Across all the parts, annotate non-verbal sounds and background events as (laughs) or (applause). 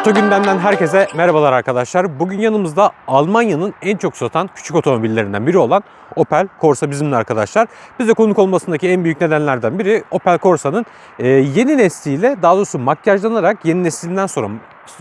Oto gündemden herkese merhabalar arkadaşlar. Bugün yanımızda Almanya'nın en çok satan küçük otomobillerinden biri olan Opel Corsa bizimle arkadaşlar. Bize konuk olmasındaki en büyük nedenlerden biri Opel Corsa'nın e, yeni nesliyle daha doğrusu makyajlanarak yeni neslinden sonra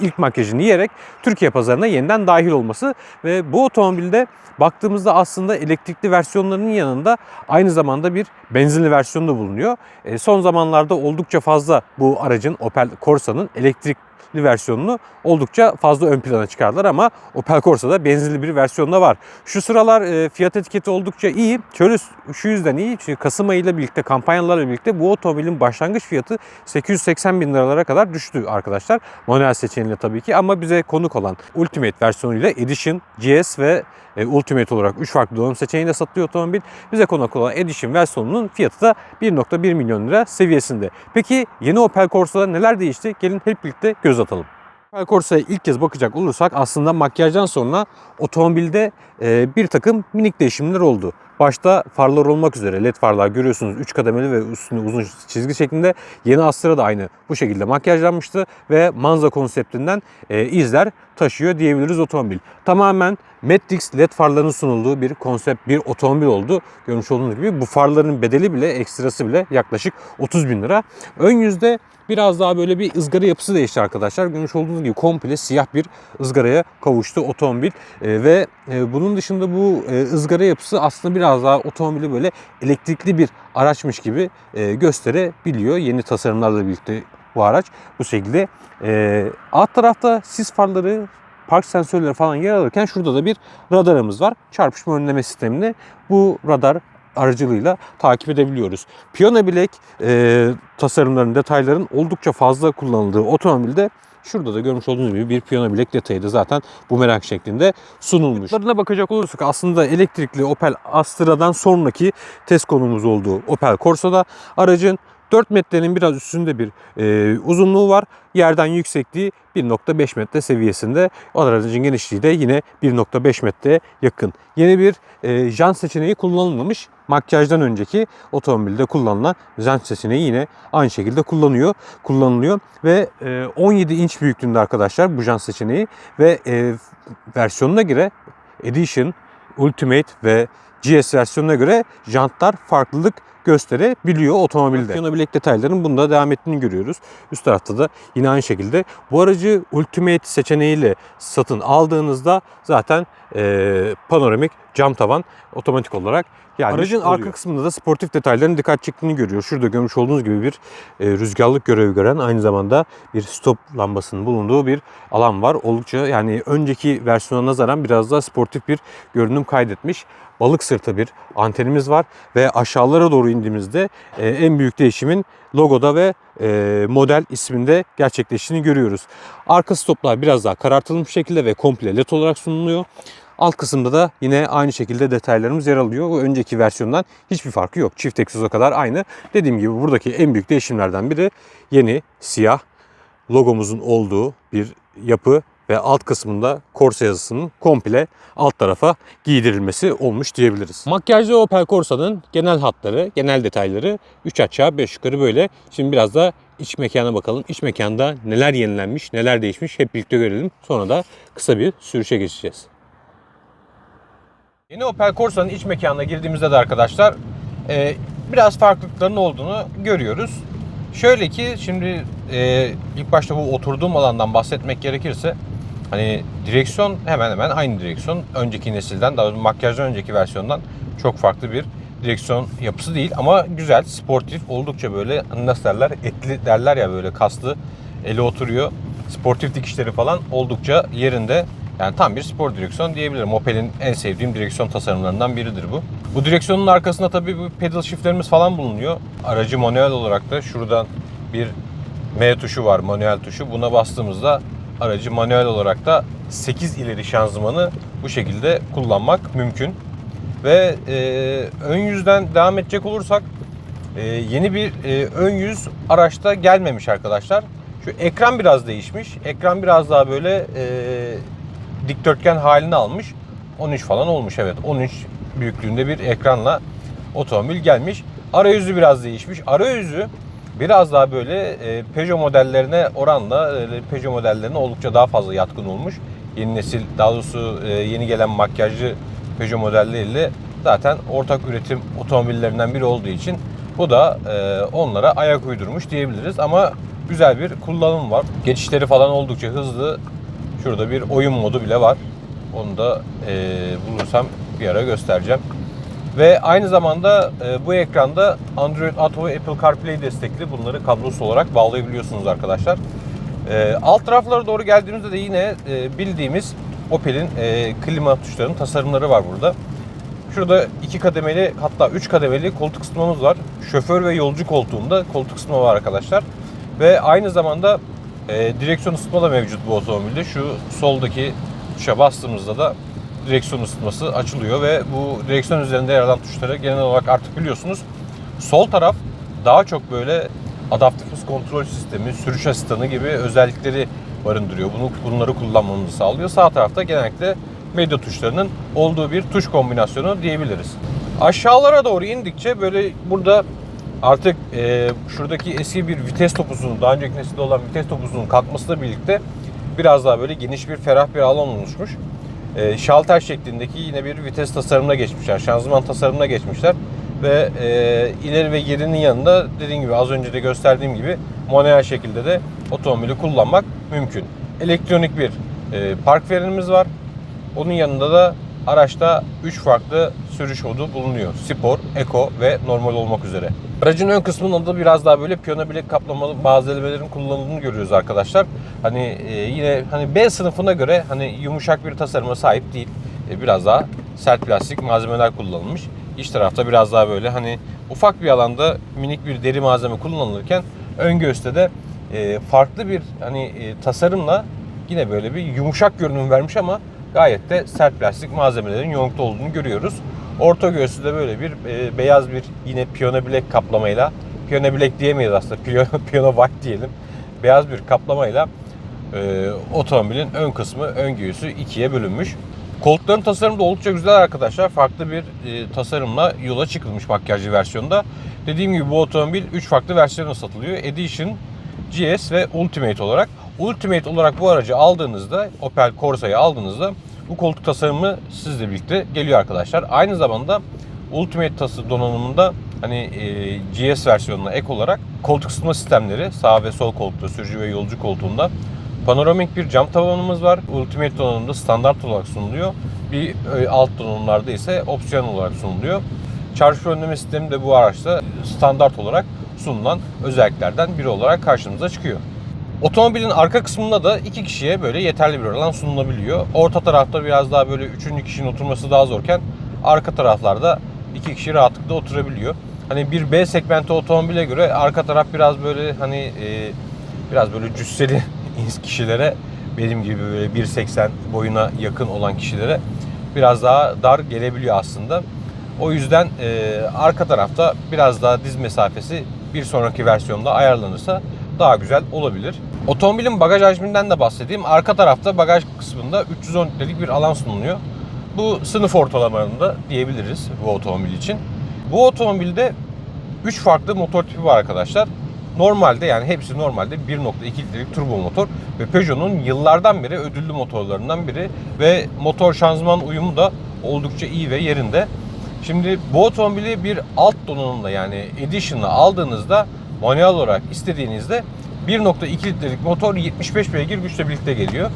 ilk makyajını yiyerek Türkiye pazarına yeniden dahil olması ve bu otomobilde baktığımızda aslında elektrikli versiyonlarının yanında aynı zamanda bir benzinli versiyonu da bulunuyor. E, son zamanlarda oldukça fazla bu aracın Opel Corsa'nın elektrikli versiyonunu oldukça fazla ön plana çıkardılar ama Opel Corsa'da benzinli bir versiyonu da var. Şu sıralar e, fiyat etiketi oldukça iyi. Şöyle şu yüzden iyi çünkü Kasım ayıyla birlikte kampanyalarla birlikte bu otomobilin başlangıç fiyatı 880 bin liralara kadar düştü arkadaşlar. Manuel seçeneğiyle tabii ki ama bize konuk olan Ultimate versiyonuyla Edition, GS ve e, Ultimate olarak 3 farklı donanım seçeneğiyle satılıyor otomobil. Bize konuk olan Edition versiyonunun fiyatı da 1.1 milyon lira seviyesinde. Peki yeni Opel Corsa'da neler değişti? Gelin hep birlikte göz atalım. Corsa'ya ilk kez bakacak olursak aslında makyajdan sonra otomobilde e, bir takım minik değişimler oldu. Başta farlar olmak üzere led farlar görüyorsunuz 3 kademeli ve üstünde uzun çizgi şeklinde. Yeni Astra da aynı bu şekilde makyajlanmıştı ve Manza konseptinden e, izler taşıyor diyebiliriz otomobil. Tamamen Matrix led farların sunulduğu bir konsept bir otomobil oldu. Görmüş olduğunuz gibi bu farların bedeli bile ekstrası bile yaklaşık 30 bin lira. Ön yüzde biraz daha böyle bir ızgara yapısı değişti arkadaşlar. Görmüş olduğunuz gibi komple siyah bir ızgaraya kavuştu otomobil. E, ve e, bunun dışında bu e, ızgara yapısı aslında biraz daha otomobili böyle elektrikli bir araçmış gibi e, gösterebiliyor. Yeni tasarımlarla birlikte bu araç bu şekilde. E, alt tarafta sis farları park sensörleri falan yer alırken şurada da bir radarımız var. Çarpışma önleme sistemini bu radar aracılığıyla takip edebiliyoruz. Piyano bilek e, tasarımların, detayların oldukça fazla kullanıldığı otomobilde Şurada da görmüş olduğunuz gibi bir piyano bilek detayı da zaten bu merak şeklinde sunulmuş. Bunlarına bakacak olursak aslında elektrikli Opel Astra'dan sonraki test konumuz olduğu Opel Corsa'da aracın 4 metrenin biraz üstünde bir e, uzunluğu var. Yerden yüksekliği 1.5 metre seviyesinde. O aracın genişliği de yine 1.5 metreye yakın. Yeni bir e, jant seçeneği kullanılmamış. Makyajdan önceki otomobilde kullanılan jant seçeneği yine aynı şekilde kullanıyor, kullanılıyor ve e, 17 inç büyüklüğünde arkadaşlar bu jant seçeneği ve e, versiyonuna göre Edition, Ultimate ve GS versiyonuna göre jantlar farklılık gösterebiliyor otomobilde. Piyano bilek detaylarının bunda devam ettiğini görüyoruz. Üst tarafta da yine aynı şekilde. Bu aracı Ultimate seçeneğiyle satın aldığınızda zaten e, panoramik cam tavan otomatik olarak yani aracın oluyor. arka kısmında da sportif detayların dikkat çektiğini görüyor. Şurada görmüş olduğunuz gibi bir e, rüzgarlık görevi gören aynı zamanda bir stop lambasının bulunduğu bir alan var. Oldukça yani önceki versiyona nazaran biraz daha sportif bir görünüm kaydetmiş. Balık sırtı bir antenimiz var ve aşağılara doğru indiğimizde e, en büyük değişimin logoda ve model isminde gerçekleştiğini görüyoruz. Arka stoplar biraz daha karartılmış şekilde ve komple led olarak sunuluyor. Alt kısımda da yine aynı şekilde detaylarımız yer alıyor. O önceki versiyondan hiçbir farkı yok. Çift egzoza kadar aynı. Dediğim gibi buradaki en büyük değişimlerden biri yeni siyah logomuzun olduğu bir yapı ve alt kısmında Corsa yazısının komple alt tarafa giydirilmesi olmuş diyebiliriz. Makyajlı Opel Corsa'nın genel hatları, genel detayları 3 aşağı 5 yukarı böyle. Şimdi biraz da iç mekana bakalım. İç mekanda neler yenilenmiş, neler değişmiş hep birlikte görelim. Sonra da kısa bir sürüşe geçeceğiz. Yeni Opel Corsa'nın iç mekanına girdiğimizde de arkadaşlar e, biraz farklılıkların olduğunu görüyoruz. Şöyle ki şimdi e, ilk başta bu oturduğum alandan bahsetmek gerekirse hani direksiyon hemen hemen aynı direksiyon. Önceki nesilden daha makyajdan önceki versiyondan çok farklı bir direksiyon yapısı değil ama güzel, sportif, oldukça böyle nasıl derler etli derler ya böyle kaslı eli oturuyor. Sportif dikişleri falan oldukça yerinde. Yani tam bir spor direksiyon diyebilirim. Opel'in en sevdiğim direksiyon tasarımlarından biridir bu. Bu direksiyonun arkasında tabii bu pedal shiftlerimiz falan bulunuyor. Aracı manuel olarak da şuradan bir M tuşu var, manuel tuşu. Buna bastığımızda aracı manuel olarak da 8 ileri şanzımanı bu şekilde kullanmak mümkün. Ve e, ön yüzden devam edecek olursak e, yeni bir e, ön yüz araçta gelmemiş arkadaşlar. Şu ekran biraz değişmiş. Ekran biraz daha böyle e, dikdörtgen halini almış. 13 falan olmuş evet. 13 büyüklüğünde bir ekranla otomobil gelmiş. Arayüzü biraz değişmiş. Arayüzü biraz daha böyle e, Peugeot modellerine oranla e, Peugeot modellerine oldukça daha fazla yatkın olmuş. Yeni nesil daha doğrusu e, yeni gelen makyajlı Peugeot modelleriyle zaten ortak üretim otomobillerinden biri olduğu için bu da onlara ayak uydurmuş diyebiliriz ama güzel bir kullanım var. Geçişleri falan oldukça hızlı. Şurada bir oyun modu bile var. Onu da bulursam bir ara göstereceğim. Ve aynı zamanda e, bu ekranda Android Auto ve Apple CarPlay destekli. Bunları kablosuz olarak bağlayabiliyorsunuz arkadaşlar. E, alt taraflara doğru geldiğimizde de yine e, bildiğimiz Opel'in klima tuşlarının tasarımları var burada. Şurada iki kademeli hatta üç kademeli koltuk ısıtmamız var. Şoför ve yolcu koltuğunda koltuk ısıtma var arkadaşlar. Ve aynı zamanda direksiyon ısıtma da mevcut bu otomobilde. Şu soldaki tuşa bastığımızda da direksiyon ısıtması açılıyor ve bu direksiyon üzerinde yer alan tuşları genel olarak artık biliyorsunuz. Sol taraf daha çok böyle adaptif hız kontrol sistemi, sürüş asistanı gibi özellikleri barındırıyor. Bunu bunları kullanmamızı sağlıyor. Sağ tarafta genellikle medya tuşlarının olduğu bir tuş kombinasyonu diyebiliriz. Aşağılara doğru indikçe böyle burada artık e, şuradaki eski bir vites topuzunun, daha önceki nesilde olan vites topuzunun kalkmasıyla birlikte biraz daha böyle geniş bir ferah bir alan oluşmuş. E, şalter şeklindeki yine bir vites tasarımına geçmişler. Şanzıman tasarımına geçmişler. Ve e, ileri ve gerinin yanında dediğim gibi az önce de gösterdiğim gibi manuel şekilde de otomobili kullanmak mümkün. Elektronik bir e, park frenimiz var. Onun yanında da araçta 3 farklı sürüş modu bulunuyor. Spor, Eco ve normal olmak üzere. Aracın ön kısmında da biraz daha böyle piyano bilek kaplamalı malzemelerin kullanıldığını görüyoruz arkadaşlar. Hani e, yine hani B sınıfına göre hani yumuşak bir tasarıma sahip değil. E, biraz daha sert plastik malzemeler kullanılmış. İç tarafta biraz daha böyle hani ufak bir alanda minik bir deri malzeme kullanılırken ön göğüste de e, farklı bir hani tasarımla yine böyle bir yumuşak görünüm vermiş ama gayet de sert plastik malzemelerin yoğunlukta olduğunu görüyoruz. Orta göğsü de böyle bir e, beyaz bir yine piyano bilek kaplamayla, piyano bilek diyemeyiz aslında, (laughs) piyano, piyano white diyelim. Beyaz bir kaplamayla e, otomobilin ön kısmı, ön göğsü ikiye bölünmüş. Koltukların tasarımı da oldukça güzel arkadaşlar. Farklı bir e, tasarımla yola çıkılmış makyajlı versiyonda. Dediğim gibi bu otomobil 3 farklı versiyonla satılıyor. Edition, GS ve Ultimate olarak. Ultimate olarak bu aracı aldığınızda, Opel Corsa'yı aldığınızda bu koltuk tasarımı sizle birlikte geliyor arkadaşlar. Aynı zamanda Ultimate tası donanımında hani e, GS versiyonuna ek olarak koltuk ısıtma sistemleri sağ ve sol koltukta, sürücü ve yolcu koltuğunda Panoramik bir cam tavanımız var. Ultimate donanımda standart olarak sunuluyor. Bir e, alt donanımlarda ise opsiyon olarak sunuluyor. Çarpışma önleme sistemi de bu araçta standart olarak sunulan özelliklerden biri olarak karşımıza çıkıyor. Otomobilin arka kısmında da iki kişiye böyle yeterli bir alan sunulabiliyor. Orta tarafta biraz daha böyle üçüncü kişinin oturması daha zorken arka taraflarda iki kişi rahatlıkla oturabiliyor. Hani bir B segmenti otomobile göre arka taraf biraz böyle hani e, biraz böyle cüsseli (laughs) kişilere benim gibi böyle 1.80 boyuna yakın olan kişilere biraz daha dar gelebiliyor aslında. O yüzden e, arka tarafta biraz daha diz mesafesi bir sonraki versiyonda ayarlanırsa daha güzel olabilir. Otomobilin bagaj hacminden de bahsedeyim. Arka tarafta bagaj kısmında 310 litrelik bir alan sunuluyor. Bu sınıf ortalamalarında diyebiliriz bu otomobil için. Bu otomobilde 3 farklı motor tipi var arkadaşlar. Normalde yani hepsi normalde 1.2 litrelik turbo motor ve Peugeot'un yıllardan beri ödüllü motorlarından biri ve motor şanzıman uyumu da oldukça iyi ve yerinde. Şimdi bu otomobili bir alt donanımla yani Edition'la aldığınızda manuel olarak istediğinizde 1.2 litrelik motor 75 beygir güçle birlikte geliyor.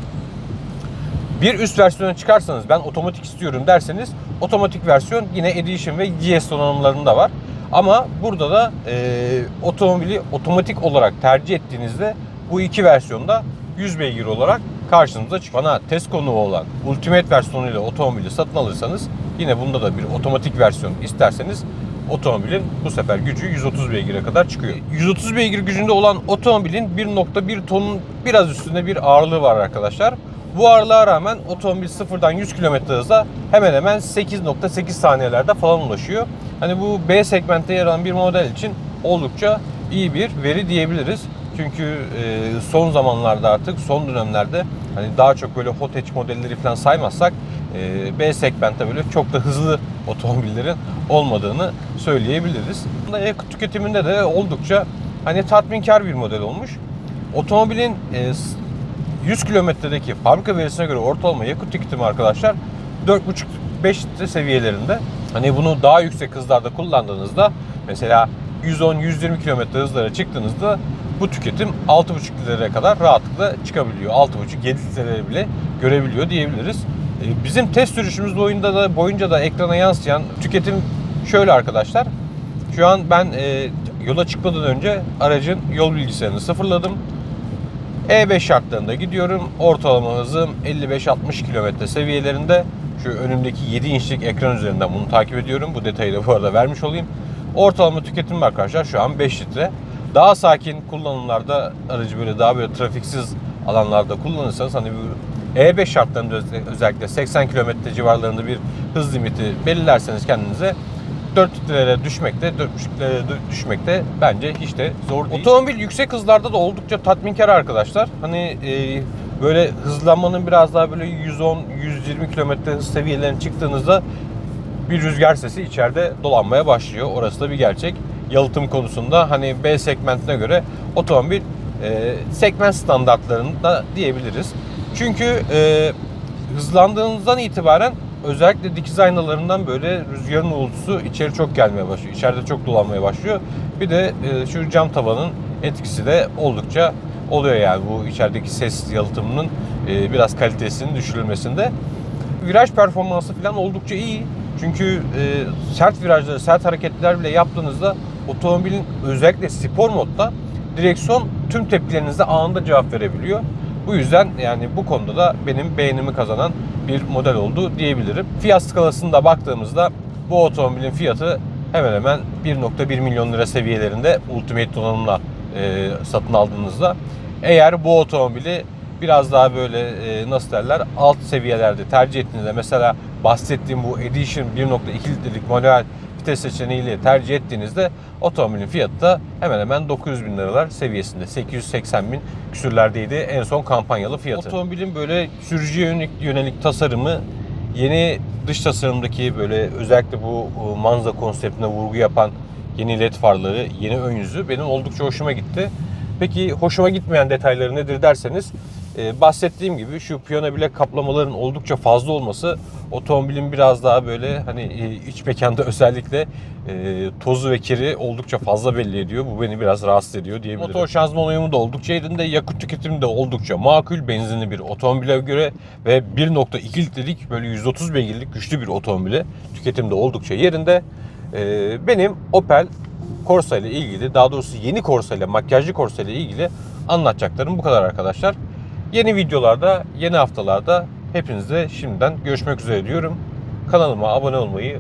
Bir üst versiyona çıkarsanız ben otomatik istiyorum derseniz otomatik versiyon yine Edition ve GS donanımlarında var. Ama burada da e, otomobili otomatik olarak tercih ettiğinizde bu iki versiyonda 100 beygir olarak karşınıza çıkıyor. Bana test konuğu olan Ultimate versiyonuyla otomobili satın alırsanız yine bunda da bir otomatik versiyon isterseniz otomobilin bu sefer gücü 130 beygire kadar çıkıyor. 130 beygir gücünde olan otomobilin 1.1 tonun biraz üstünde bir ağırlığı var arkadaşlar. Bu ağırlığa rağmen otomobil sıfırdan 100 km hıza hemen hemen 8.8 saniyelerde falan ulaşıyor. Hani bu B segmentte yer alan bir model için oldukça iyi bir veri diyebiliriz. Çünkü e, son zamanlarda artık son dönemlerde hani daha çok böyle hot hatch modelleri falan saymazsak e, B segmentte böyle çok da hızlı (laughs) otomobillerin olmadığını söyleyebiliriz. Yakıt tüketiminde de oldukça hani tatminkar bir model olmuş. Otomobilin e, s- 100 kilometredeki fabrika verisine göre ortalama yakıt tüketimi arkadaşlar 4,5-5 litre seviyelerinde. Hani bunu daha yüksek hızlarda kullandığınızda mesela 110-120 kilometre hızlara çıktığınızda bu tüketim 6,5 litrelere kadar rahatlıkla çıkabiliyor. 6,5-7 litreleri bile görebiliyor diyebiliriz. E, Bizim test sürüşümüz boyunca da, boyunca da ekrana yansıyan tüketim şöyle arkadaşlar. Şu an ben e, yola çıkmadan önce aracın yol bilgisayarını sıfırladım. E5 şartlarında gidiyorum. Ortalama hızım 55-60 km seviyelerinde. Şu önümdeki 7 inçlik ekran üzerinden bunu takip ediyorum. Bu detayı da bu arada vermiş olayım. Ortalama tüketim arkadaşlar şu an 5 litre. Daha sakin kullanımlarda aracı böyle daha böyle trafiksiz alanlarda kullanırsanız hani bu E5 şartlarında özellikle- özellikle 80 km civarlarında bir hız limiti belirlerseniz kendinize 4 litrelere düşmekte, 4,5 litrelere dü- düşmekte bence hiç de zor değil. Otomobil yüksek hızlarda da oldukça tatminkar arkadaşlar. Hani e, böyle hızlanmanın biraz daha böyle 110-120 km hız seviyelerine çıktığınızda bir rüzgar sesi içeride dolanmaya başlıyor. Orası da bir gerçek. Yalıtım konusunda hani B segmentine göre otomobil e, segment standartlarında diyebiliriz. Çünkü e, hızlandığınızdan itibaren özellikle dikiz aynalarından böyle rüzgarın uğultusu içeri çok gelmeye başlıyor. İçeride çok dolanmaya başlıyor. Bir de e, şu cam tavanın etkisi de oldukça oluyor yani bu içerideki ses yalıtımının e, biraz kalitesinin düşürülmesinde. Viraj performansı falan oldukça iyi. Çünkü e, sert virajları, sert hareketler bile yaptığınızda otomobilin özellikle spor modda direksiyon tüm tepkilerinizde anında cevap verebiliyor. Bu yüzden yani bu konuda da benim beğenimi kazanan bir model oldu diyebilirim. Fiyat skalasında baktığımızda bu otomobilin fiyatı hemen hemen 1.1 milyon lira seviyelerinde Ultimate donanımla e, satın aldığınızda eğer bu otomobili biraz daha böyle e, nasıl derler alt seviyelerde tercih ettiğinizde mesela bahsettiğim bu Edition 1.2 litrelik manuel vites seçeneğiyle tercih ettiğinizde otomobilin fiyatı da hemen hemen 900 bin liralar seviyesinde. 880 bin küsürlerdeydi en son kampanyalı fiyatı. Otomobilin böyle sürücüye yönelik, yönelik tasarımı yeni dış tasarımdaki böyle özellikle bu e, Manza konseptine vurgu yapan yeni led farları, yeni ön yüzü benim oldukça hoşuma gitti. Peki hoşuma gitmeyen detayları nedir derseniz e, bahsettiğim gibi şu piyano bilek kaplamaların oldukça fazla olması otomobilin biraz daha böyle hani e, iç mekanda (laughs) özellikle e, tozu ve kiri oldukça fazla belli ediyor. Bu beni biraz rahatsız ediyor diyebilirim. Motor şanzıman uyumu da oldukça yerinde. Yakıt tüketimi de oldukça makul. Benzinli bir otomobile göre ve 1.2 litrelik böyle 130 beygirlik güçlü bir otomobile tüketim de oldukça yerinde. E, benim Opel Corsa ile ilgili daha doğrusu yeni Corsa ile makyajlı Corsa ile ilgili anlatacaklarım bu kadar arkadaşlar. Yeni videolarda, yeni haftalarda hepinize şimdiden görüşmek üzere diyorum. Kanalıma abone olmayı,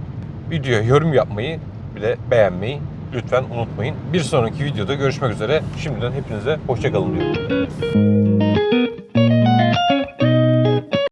videoya yorum yapmayı bir de beğenmeyi lütfen unutmayın. Bir sonraki videoda görüşmek üzere. Şimdiden hepinize hoşçakalın diyorum.